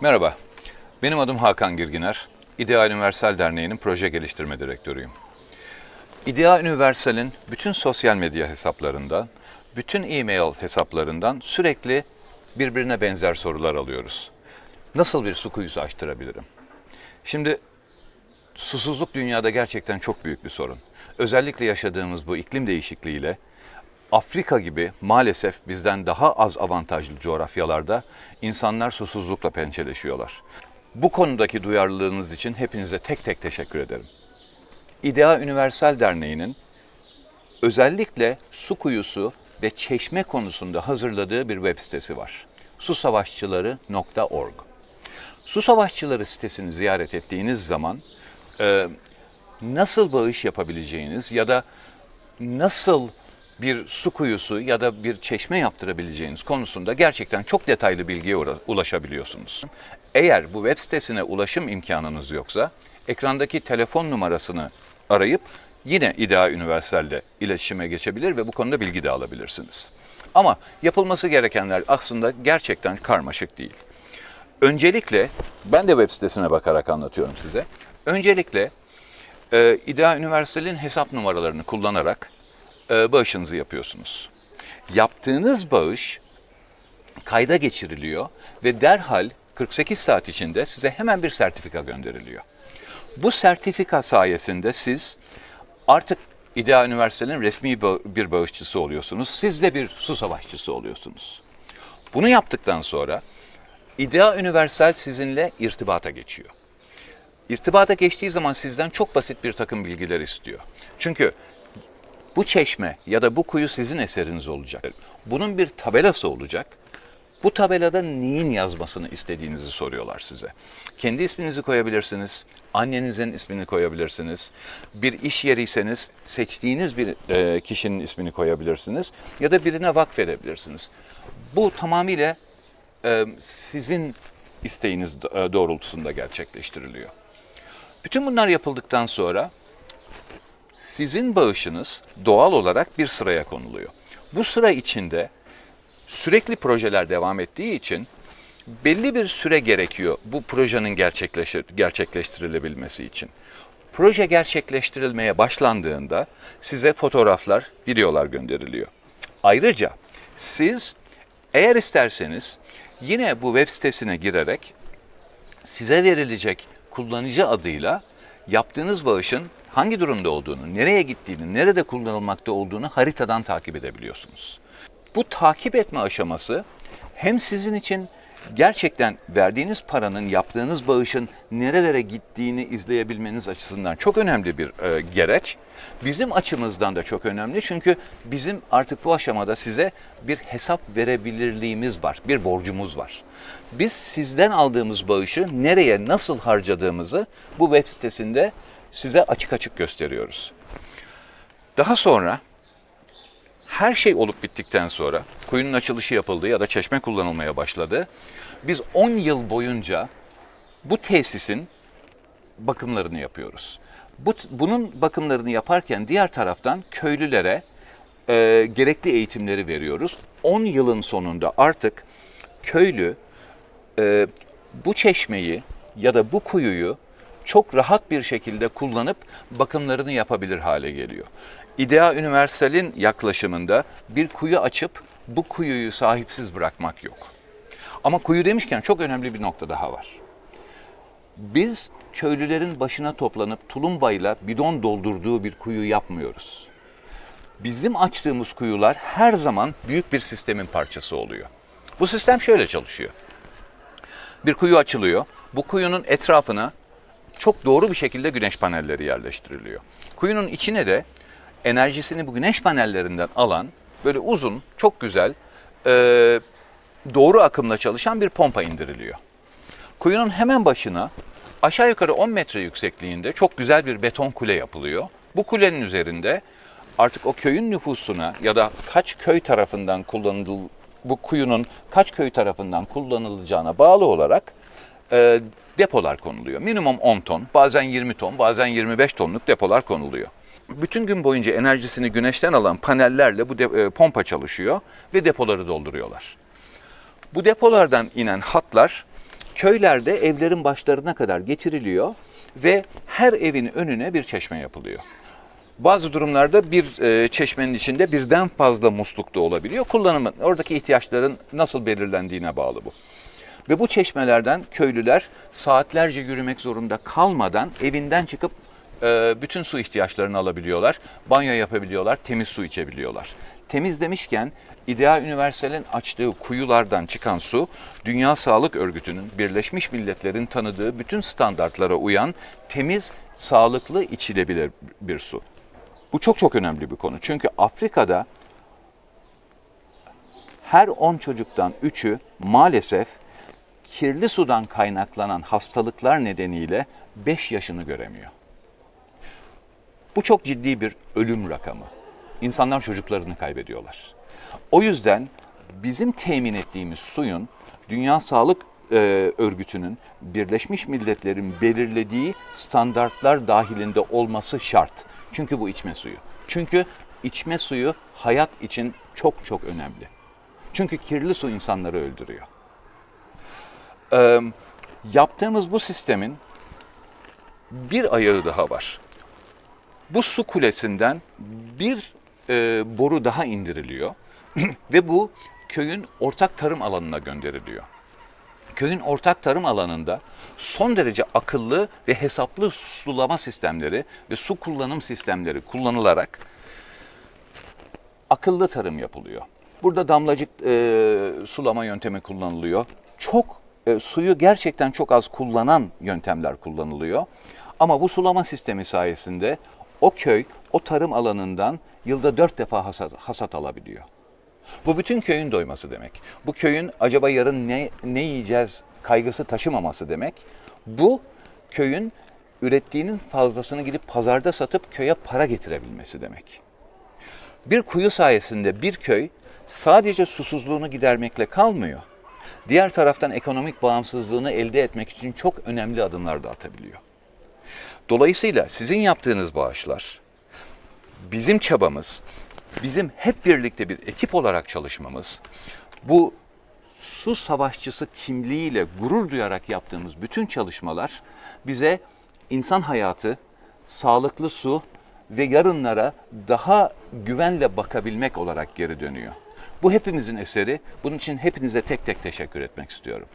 Merhaba, benim adım Hakan Girginer. İdea Üniversal Derneği'nin proje geliştirme direktörüyüm. İdea Üniversal'in bütün sosyal medya hesaplarından, bütün e-mail hesaplarından sürekli birbirine benzer sorular alıyoruz. Nasıl bir su kuyusu açtırabilirim? Şimdi susuzluk dünyada gerçekten çok büyük bir sorun. Özellikle yaşadığımız bu iklim değişikliğiyle Afrika gibi maalesef bizden daha az avantajlı coğrafyalarda insanlar susuzlukla pençeleşiyorlar. Bu konudaki duyarlılığınız için hepinize tek tek teşekkür ederim. İdea Üniversal Derneği'nin özellikle su kuyusu ve çeşme konusunda hazırladığı bir web sitesi var. susavaşçıları.org Su Savaşçıları sitesini ziyaret ettiğiniz zaman e, nasıl bağış yapabileceğiniz ya da nasıl bir su kuyusu ya da bir çeşme yaptırabileceğiniz konusunda gerçekten çok detaylı bilgiye ulaşabiliyorsunuz. Eğer bu web sitesine ulaşım imkanınız yoksa ekrandaki telefon numarasını arayıp yine İDEA Üniversal'le iletişime geçebilir ve bu konuda bilgi de alabilirsiniz. Ama yapılması gerekenler aslında gerçekten karmaşık değil. Öncelikle ben de web sitesine bakarak anlatıyorum size. Öncelikle e, İdea Üniversal'in hesap numaralarını kullanarak e, bağışınızı yapıyorsunuz. Yaptığınız bağış kayda geçiriliyor ve derhal 48 saat içinde size hemen bir sertifika gönderiliyor. Bu sertifika sayesinde siz artık İdea Üniversal'in resmi bir bağışçısı oluyorsunuz. Siz de bir su savaşçısı oluyorsunuz. Bunu yaptıktan sonra İdea Üniversal sizinle irtibata geçiyor. İrtibata geçtiği zaman sizden çok basit bir takım bilgiler istiyor. Çünkü bu çeşme ya da bu kuyu sizin eseriniz olacak. Bunun bir tabelası olacak. Bu tabelada neyin yazmasını istediğinizi soruyorlar size. Kendi isminizi koyabilirsiniz, annenizin ismini koyabilirsiniz. Bir iş yeriyseniz seçtiğiniz bir e, kişinin ismini koyabilirsiniz ya da birine vakfedebilirsiniz. Bu tamamıyla e, sizin isteğiniz e, doğrultusunda gerçekleştiriliyor. Bütün bunlar yapıldıktan sonra sizin bağışınız doğal olarak bir sıraya konuluyor. Bu sıra içinde sürekli projeler devam ettiği için belli bir süre gerekiyor bu projenin gerçekleştirilebilmesi için. Proje gerçekleştirilmeye başlandığında size fotoğraflar, videolar gönderiliyor. Ayrıca siz eğer isterseniz yine bu web sitesine girerek size verilecek kullanıcı adıyla yaptığınız bağışın hangi durumda olduğunu, nereye gittiğini, nerede kullanılmakta olduğunu haritadan takip edebiliyorsunuz. Bu takip etme aşaması hem sizin için gerçekten verdiğiniz paranın, yaptığınız bağışın nerelere gittiğini izleyebilmeniz açısından çok önemli bir e, gereç. Bizim açımızdan da çok önemli çünkü bizim artık bu aşamada size bir hesap verebilirliğimiz var, bir borcumuz var. Biz sizden aldığımız bağışı nereye, nasıl harcadığımızı bu web sitesinde size açık açık gösteriyoruz. Daha sonra her şey olup bittikten sonra kuyunun açılışı yapıldı ya da çeşme kullanılmaya başladı. Biz 10 yıl boyunca bu tesisin bakımlarını yapıyoruz. Bu, bunun bakımlarını yaparken diğer taraftan köylülere e, gerekli eğitimleri veriyoruz. 10 yılın sonunda artık köylü e, bu çeşmeyi ya da bu kuyuyu çok rahat bir şekilde kullanıp bakımlarını yapabilir hale geliyor. İdea Üniversal'in yaklaşımında bir kuyu açıp bu kuyuyu sahipsiz bırakmak yok. Ama kuyu demişken çok önemli bir nokta daha var. Biz köylülerin başına toplanıp tulumbayla bidon doldurduğu bir kuyu yapmıyoruz. Bizim açtığımız kuyular her zaman büyük bir sistemin parçası oluyor. Bu sistem şöyle çalışıyor. Bir kuyu açılıyor. Bu kuyunun etrafına çok doğru bir şekilde güneş panelleri yerleştiriliyor. Kuyunun içine de enerjisini bu güneş panellerinden alan böyle uzun, çok güzel, e, doğru akımla çalışan bir pompa indiriliyor. Kuyunun hemen başına aşağı yukarı 10 metre yüksekliğinde çok güzel bir beton kule yapılıyor. Bu kulenin üzerinde artık o köyün nüfusuna ya da kaç köy tarafından kullanıl bu kuyunun kaç köy tarafından kullanılacağına bağlı olarak e, depolar konuluyor. Minimum 10 ton, bazen 20 ton, bazen 25 tonluk depolar konuluyor. Bütün gün boyunca enerjisini güneşten alan panellerle bu de- e, pompa çalışıyor ve depoları dolduruyorlar. Bu depolardan inen hatlar köylerde evlerin başlarına kadar getiriliyor ve her evin önüne bir çeşme yapılıyor. Bazı durumlarda bir e, çeşmenin içinde birden fazla musluk da olabiliyor. Kullanımın, oradaki ihtiyaçların nasıl belirlendiğine bağlı bu. Ve bu çeşmelerden köylüler saatlerce yürümek zorunda kalmadan evinden çıkıp e, bütün su ihtiyaçlarını alabiliyorlar. Banyo yapabiliyorlar, temiz su içebiliyorlar. Temiz demişken İdeal Universal'in açtığı kuyulardan çıkan su, Dünya Sağlık Örgütü'nün, Birleşmiş Milletler'in tanıdığı bütün standartlara uyan temiz, sağlıklı içilebilir bir su. Bu çok çok önemli bir konu. Çünkü Afrika'da her 10 çocuktan 3'ü maalesef kirli sudan kaynaklanan hastalıklar nedeniyle 5 yaşını göremiyor. Bu çok ciddi bir ölüm rakamı. İnsanlar çocuklarını kaybediyorlar. O yüzden bizim temin ettiğimiz suyun Dünya Sağlık e, Örgütü'nün Birleşmiş Milletler'in belirlediği standartlar dahilinde olması şart. Çünkü bu içme suyu. Çünkü içme suyu hayat için çok çok önemli. Çünkü kirli su insanları öldürüyor. Ee, yaptığımız bu sistemin bir ayağı daha var. Bu su kulesinden bir e, boru daha indiriliyor ve bu köyün ortak tarım alanına gönderiliyor. Köyün ortak tarım alanında son derece akıllı ve hesaplı sulama sistemleri ve su kullanım sistemleri kullanılarak akıllı tarım yapılıyor. Burada damlacık e, sulama yöntemi kullanılıyor. Çok e, suyu gerçekten çok az kullanan yöntemler kullanılıyor. Ama bu sulama sistemi sayesinde o köy o tarım alanından yılda dört defa hasat, hasat alabiliyor. Bu bütün köyün doyması demek. Bu köyün acaba yarın ne, ne yiyeceğiz kaygısı taşımaması demek. Bu köyün ürettiğinin fazlasını gidip pazarda satıp köye para getirebilmesi demek. Bir kuyu sayesinde bir köy sadece susuzluğunu gidermekle kalmıyor. Diğer taraftan ekonomik bağımsızlığını elde etmek için çok önemli adımlar da atabiliyor. Dolayısıyla sizin yaptığınız bağışlar, bizim çabamız, bizim hep birlikte bir ekip olarak çalışmamız, bu su savaşçısı kimliğiyle gurur duyarak yaptığımız bütün çalışmalar bize insan hayatı, sağlıklı su ve yarınlara daha güvenle bakabilmek olarak geri dönüyor. Bu hepimizin eseri. Bunun için hepinize tek tek teşekkür etmek istiyorum.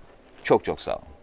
Çok çok sağ olun.